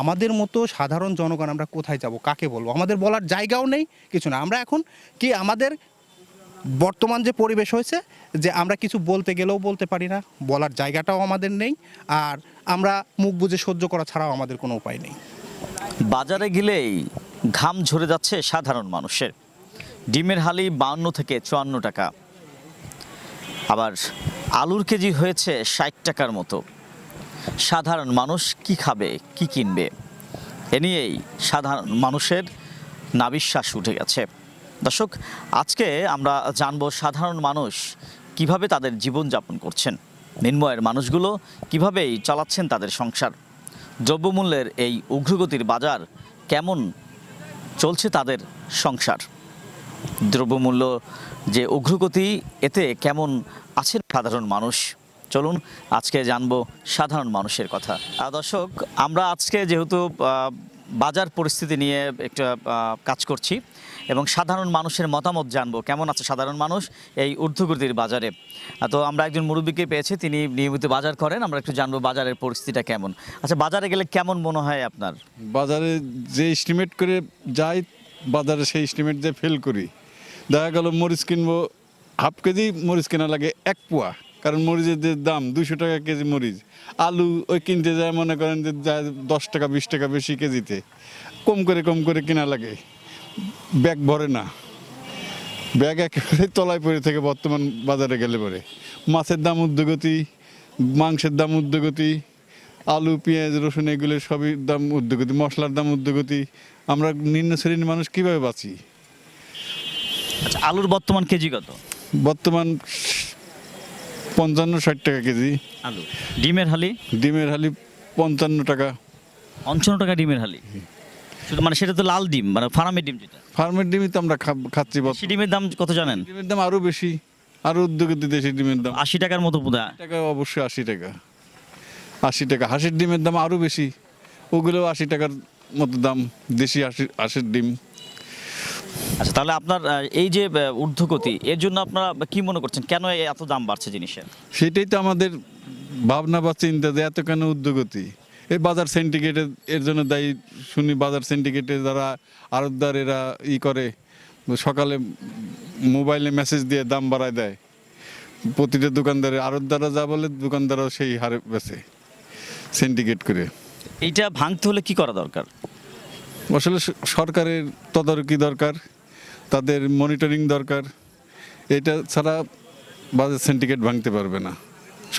আমাদের মতো সাধারণ জনগণ আমরা কোথায় যাব, কাকে বলব? আমাদের বলার জায়গাও নেই, কিছু না। আমরা এখন কি আমাদের বর্তমান যে পরিবেশ হয়েছে, যে আমরা কিছু বলতে গেলেও বলতে পারি না, বলার জায়গাটাও আমাদের নেই, আর আমরা মুখ বুজে সহ্য করা ছাড়াও আমাদের কোনো উপায় নেই। বাজারে গেলেই ঘাম ঝরে যাচ্ছে সাধারণ মানুষের। ডিমের হালি বাউন্ন থেকে চুয়ান্ন টাকা। আবার আলুর কেজি হয়েছে ষাট টাকার মতো। সাধারণ মানুষ কি খাবে, কি কিনবে? এ নিয়েই সাধারণ মানুষের নাবিশ্বাস উঠে গেছে। দর্শক, আজকে আমরা জানব সাধারণ মানুষ কীভাবে তাদের জীবনযাপন করছেন, নিম্নয়ের মানুষগুলো কিভাবেই চালাচ্ছেন তাদের সংসার, দ্রব্যমূল্যের এই উগ্রগতির বাজার কেমন চলছে তাদের সংসার, দ্রব্যমূল্য যে উগ্রগতি, এতে কেমন আছেন সাধারণ মানুষ? চলুন আজকে জানব সাধারণ মানুষের কথা। দর্শক, আমরা আজকে যেহেতু বাজার পরিস্থিতি নিয়ে একটা কাজ করছি এবং সাধারণ মানুষের মতামত জানব। কেমন আছে সাধারণ মানুষ এই ঊর্ধ্বগতির বাজারে? তো আমরা একজন মুরব্বীকে পেয়েছি, তিনি নিয়মিত বাজার করেন, আমরা একটু জানব বাজারের পরিস্থিতিটা কেমন। আচ্ছা বাজারে গেলে কেমন মনে হয় আপনার? বাজারে যে এস্টিমেট করে যাই, বাজারে সেই এস্টিমেট দিয়ে ফেল করি। দেখা গেল মরিচ কিনবো হাফ কেজি মরিচ কেনা লাগে এক পোয়া। কারণ মরিচের যে দাম দুশো টাকা কেজি মরিচ। আলু ওই কিনতে যায় মনে করেন যে যায় দশ টাকা বিশ টাকা বেশি কেজিতে। কম করে কম করে কেনা লাগে। ব্যাগ ভরে না। ব্যাগ একেবারে তলায় পড়ে থেকে বর্তমান বাজারে গেলে পরে মাছের দাম ঊর্ধ্বগতি মাংসের দাম ঊর্ধ্বগতি আলু পেঁয়াজ রসুন এগুলো সবই দাম ঊর্ধ্বগতি মশলার দাম ঊর্ধ্বগতি আমরা নিম্ন শ্রেণির মানুষ কীভাবে বাঁচি? আচ্ছা আলুর বর্তমান কেজি কত? বর্তমান পঞ্চান্ন ষাট টাকা কেজি। আলু। ডিমের হালি? ডিমের হালি পঞ্চান্ন টাকা। পঞ্চান্ন টাকা ডিমের হালি? শুধু মানে সেটা তো লাল ডিম মানে ফার্মের ডিম যেটা। ফার্মের ডিমই তো আমরা খা- খাচ্ছি দেশি ডিমের দাম কত জানেন? ডিমের দাম আরও বেশি। আরও ঊর্ধ্বগতি দেশি ডিমের দাম। আশি টাকার মতো বোধহয় টাকা অবশ্যই আশি টাকা। আশি টাকা। হাঁসের ডিমের দাম আরও বেশি। ওগুলো আশি টাকার মতো দাম। দেশি হাঁসের হাঁসের ডিম। আচ্ছা তাহলে আপনার এই যে ঊর্ধ্বগতি এর জন্য আপনারা কি মনে করছেন? কেন এত দাম বাড়ছে জিনিসের সেটাই তো আমাদের ভাবনা বা চিন্তা যে এত কেন উদ্যোগতি এই বাজার সিন্ডিকেটের এর জন্য দায়ী শুনি বাজার সিন্ডিকেটে যারা আড়তদার এরা ই করে সকালে মোবাইলে মেসেজ দিয়ে দাম বাড়ায় দেয়। প্রতিটা দোকানদারে আড়তদাররা যা বলে দোকানদারও সেই হারে বেছে সিন্ডিকেট করে। এইটা ভাঙতে হলে কি করা দরকার? আসলে সরকারের তদারকি দরকার। তাদের মনিটরিং দরকার। এটা ছাড়া বাজার সিন্ডিকেট ভাঙতে পারবে না।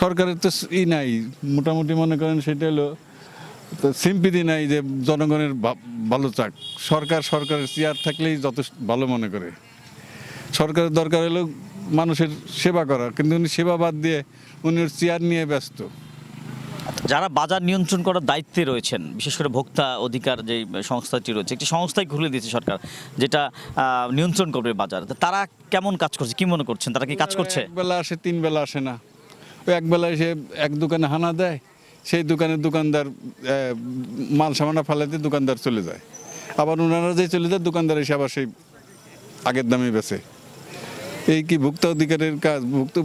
সরকারের তো ই নাই, মোটামুটি মনে করেন সেটা হলো, তো সিম্পিতি নাই যে জনগণের ভালো চাক। সরকার সরকারের চেয়ার থাকলেই যথেষ্ট ভালো মনে করে। সরকারের দরকার হলো মানুষের সেবা করা কিন্তু উনি সেবা বাদ দিয়ে উনি চেয়ার নিয়ে ব্যস্ত। যারা বাজার নিয়ন্ত্রণ করার দায়িত্বে রয়েছেন, বিশেষ করে ভোক্তা অধিকার যে সংস্থাটি রয়েছে, একটি সংস্থাই খুলে দিয়েছে সরকার, যেটা নিয়ন্ত্রণ করবে বাজার। তারা কেমন কাজ করছে, কি মনে করছেন? তারা কি কাজ করছে? বেলা আসে, তিন বেলা আসে না। ওই এক বেলা এসে এক দোকানে হানা দেয়, সেই দোকানের দোকানদার মাল সামানা ফালাতে দোকানদার চলে যায়। আবার ওনারা যে চলে যায়, দোকানদার এসে আবার সেই আগের দামে বেচে। এই কি ভোক্তা অধিকারের কাজ ভুক্ত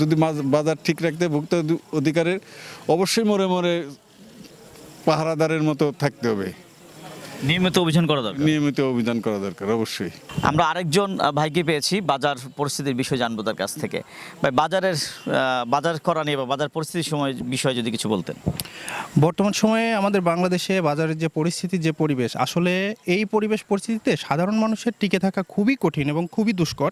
যদি বাজার ঠিক রাখতে ভোক্তা অধিকারের অবশ্যই মরে মরে পাহারাদারের মতো থাকতে হবে। নিয়মিত অভিযান করা দরকার। নিয়মিত অভিযান করা দরকার অবশ্যই। আমরা আরেকজন ভাইকে পেয়েছি বাজার পরিস্থিতির বিষয় জানব তার কাছ থেকে। ভাই বাজারের বাজার করা নিয়ে বা বাজার পরিস্থিতির সময় বিষয়ে যদি কিছু বলতেন। বর্তমান সময়ে আমাদের বাংলাদেশে বাজারের যে পরিস্থিতি যে পরিবেশ আসলে এই পরিবেশ পরিস্থিতিতে সাধারণ মানুষের টিকে থাকা খুবই কঠিন এবং খুবই দুষ্কর।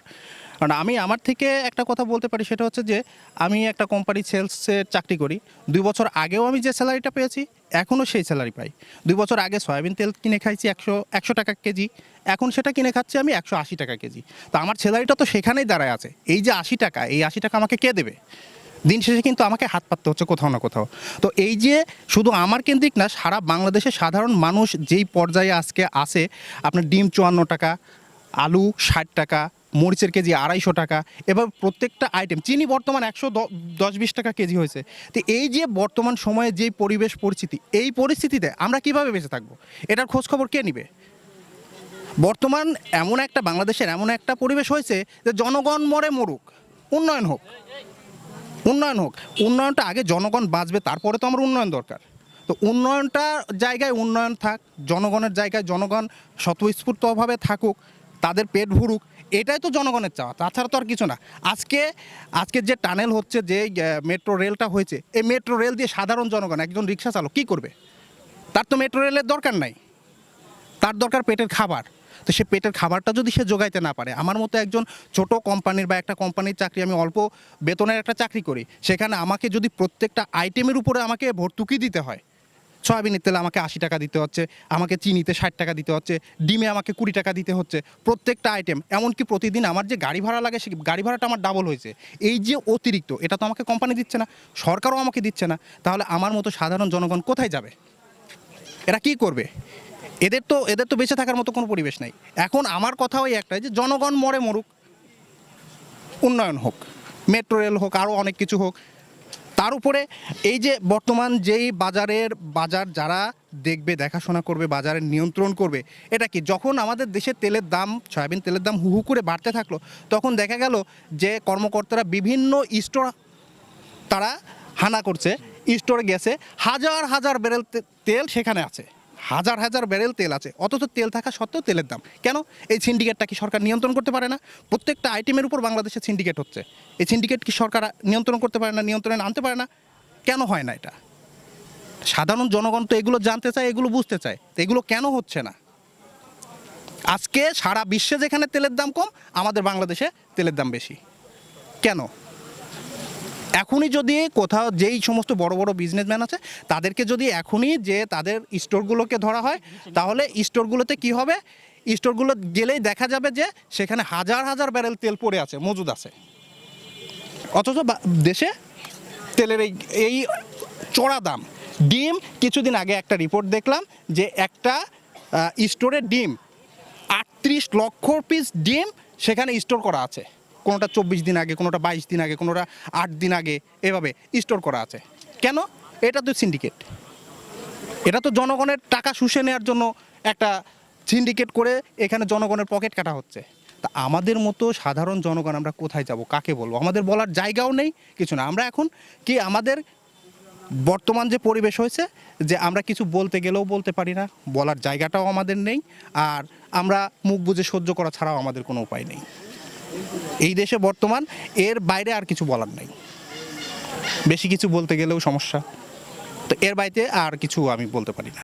কারণ আমি আমার থেকে একটা কথা বলতে পারি, সেটা হচ্ছে যে আমি একটা কোম্পানি সেলসের চাকরি করি। দুই বছর আগেও আমি যে স্যালারিটা পেয়েছি এখনও সেই স্যালারি পাই। দুই বছর আগে সয়াবিন তেল কিনে খাইছি একশো একশো টাকা কেজি, এখন সেটা কিনে খাচ্ছি আমি একশো আশি টাকা কেজি। তো আমার স্যালারিটা তো সেখানেই দাঁড়ায় আছে। এই যে আশি টাকা, এই আশি টাকা আমাকে কে দেবে? দিন শেষে কিন্তু আমাকে হাত পাততে হচ্ছে কোথাও না কোথাও। তো এই যে শুধু আমার কেন্দ্রিক না, সারা বাংলাদেশের সাধারণ মানুষ যেই পর্যায়ে আজকে আসে আপনার ডিম চুয়ান্ন টাকা আলু ষাট টাকা, মরিচের কেজি আড়াইশো টাকা, এবার প্রত্যেকটা আইটেম চিনি বর্তমান একশো দশ বিশ টাকা কেজি হয়েছে। তো এই যে বর্তমান সময়ে যেই পরিবেশ পরিস্থিতি, এই পরিস্থিতিতে আমরা কীভাবে বেঁচে থাকব? এটার খোঁজ খবর কে নিবে? বর্তমান এমন একটা, বাংলাদেশের এমন একটা পরিবেশ হয়েছে যে জনগণ মরে মরুক, উন্নয়ন হোক। উন্নয়ন হোক, উন্নয়নটা আগে জনগণ বাঁচবে, তারপরে তো আমার উন্নয়ন দরকার। তো উন্নয়নটা জায়গায় উন্নয়ন থাক, জনগণের জায়গায় জনগণ স্বতঃস্ফূর্তভাবে থাকুক তাদের পেট ভুরুক, এটাই তো জনগণের চাওয়া। তাছাড়া তো আর কিছু না। আজকে আজকে যে টানেল হচ্ছে, যে মেট্রো রেলটা হয়েছে, এই মেট্রো রেল দিয়ে সাধারণ জনগণ, একজন রিক্সা চালক কী করবে? তার তো মেট্রো রেলের দরকার নাই। তার দরকার পেটের খাবার। তো সে পেটের খাবারটা যদি সে যোগাইতে না পারে, আমার মতো একজন ছোট কোম্পানির বা একটা কোম্পানির চাকরি, আমি অল্প বেতনের একটা চাকরি করি, সেখানে আমাকে যদি প্রত্যেকটা আইটেমের উপরে আমাকে ভর্তুকি দিতে হয় সয়াবিনের তেলে আমাকে আশি টাকা দিতে হচ্ছে, আমাকে চিনিতে ষাট টাকা দিতে হচ্ছে, ডিমে আমাকে কুড়ি টাকা দিতে হচ্ছে, প্রত্যেকটা আইটেম এমনকি প্রতিদিন আমার যে গাড়ি ভাড়া লাগে সে গাড়ি ভাড়াটা আমার ডাবল হয়েছে। এই যে অতিরিক্ত, এটা তো আমাকে কোম্পানি দিচ্ছে না, সরকারও আমাকে দিচ্ছে না, তাহলে আমার মতো সাধারণ জনগণ কোথায় যাবে? এরা কি করবে? এদের তো এদের তো বেঁচে থাকার মতো কোনো পরিবেশ নাই। এখন আমার কথা ওই একটাই যে জনগণ মরে মরুক, উন্নয়ন হোক মেট্রো রেল হোক আরও অনেক কিছু হোক তার উপরে এই যে বর্তমান যেই বাজারের বাজার যারা দেখবে, দেখাশোনা করবে, বাজারে নিয়ন্ত্রণ করবে, এটা কি? যখন আমাদের দেশে তেলের দাম, সয়াবিন তেলের দাম হু হু করে বাড়তে থাকল, তখন দেখা গেল যে কর্মকর্তারা বিভিন্ন স্টোর তারা হানা করছে স্টোরে গেছে, হাজার হাজার ব্যারেল তে- তেল সেখানে আছে। হাজার হাজার ব্যারেল তেল আছে। অথচ তেল থাকা সত্ত্বেও তেলের দাম। কেন? এই সিন্ডিকেটটা কি সরকার নিয়ন্ত্রণ করতে পারে না? প্রত্যেকটা আইটেমের উপর বাংলাদেশে সিন্ডিকেট হচ্ছে। এই সিন্ডিকেট কি সরকার নিয়ন্ত্রণ করতে পারে না, নিয়ন্ত্রণে আনতে পারে না? কেন হয় না এটা? সাধারণ জনগণ তো এগুলো জানতে চায়, এগুলো বুঝতে চায়। তো এগুলো কেন হচ্ছে না? আজকে সারা বিশ্বে যেখানে তেলের দাম কম, আমাদের বাংলাদেশে তেলের দাম বেশি। কেন? এখনই যদি কোথাও যেই সমস্ত বড় বড় বিজনেসম্যান আছে, তাদেরকে যদি এখনই যে তাদের স্টোরগুলোকে ধরা হয়, তাহলে স্টোরগুলোতে কি হবে? স্টোরগুলো গেলেই দেখা যাবে যে সেখানে হাজার হাজার ব্যারেল তেল পড়ে আছে, মজুদ আছে। অথচ দেশে তেলের এই এই চড়া দাম। ডিম, কিছুদিন আগে একটা রিপোর্ট দেখলাম যে একটা স্টোরের ডিম আটত্রিশ লক্ষ পিস ডিম সেখানে স্টোর করা আছে। কোনোটা চব্বিশ দিন আগে, কোনোটা বাইশ দিন আগে, কোনোটা আট দিন আগে এভাবে স্টোর করা আছে। কেন? এটা তো সিন্ডিকেট এটা তো জনগণের টাকা শুষে নেওয়ার জন্য একটা সিন্ডিকেট করে এখানে জনগণের পকেট কাটা হচ্ছে। তা আমাদের মতো সাধারণ জনগণ আমরা কোথায় যাব? কাকে বলব? আমাদের বলার জায়গাও নেই, কিছু না। আমরা এখন কি আমাদের বর্তমান যে পরিবেশ হয়েছে, যে আমরা কিছু বলতে গেলেও বলতে পারি না, বলার জায়গাটাও আমাদের নেই, আর আমরা মুখ বুজে সহ্য করা ছাড়াও আমাদের কোনো উপায় নেই। এই দেশে বর্তমান, এর বাইরে আর কিছু বলার নাই। বেশি কিছু বলতে গেলেও সমস্যা। তো এর বাইরে আর কিছু আমি বলতে পারি না।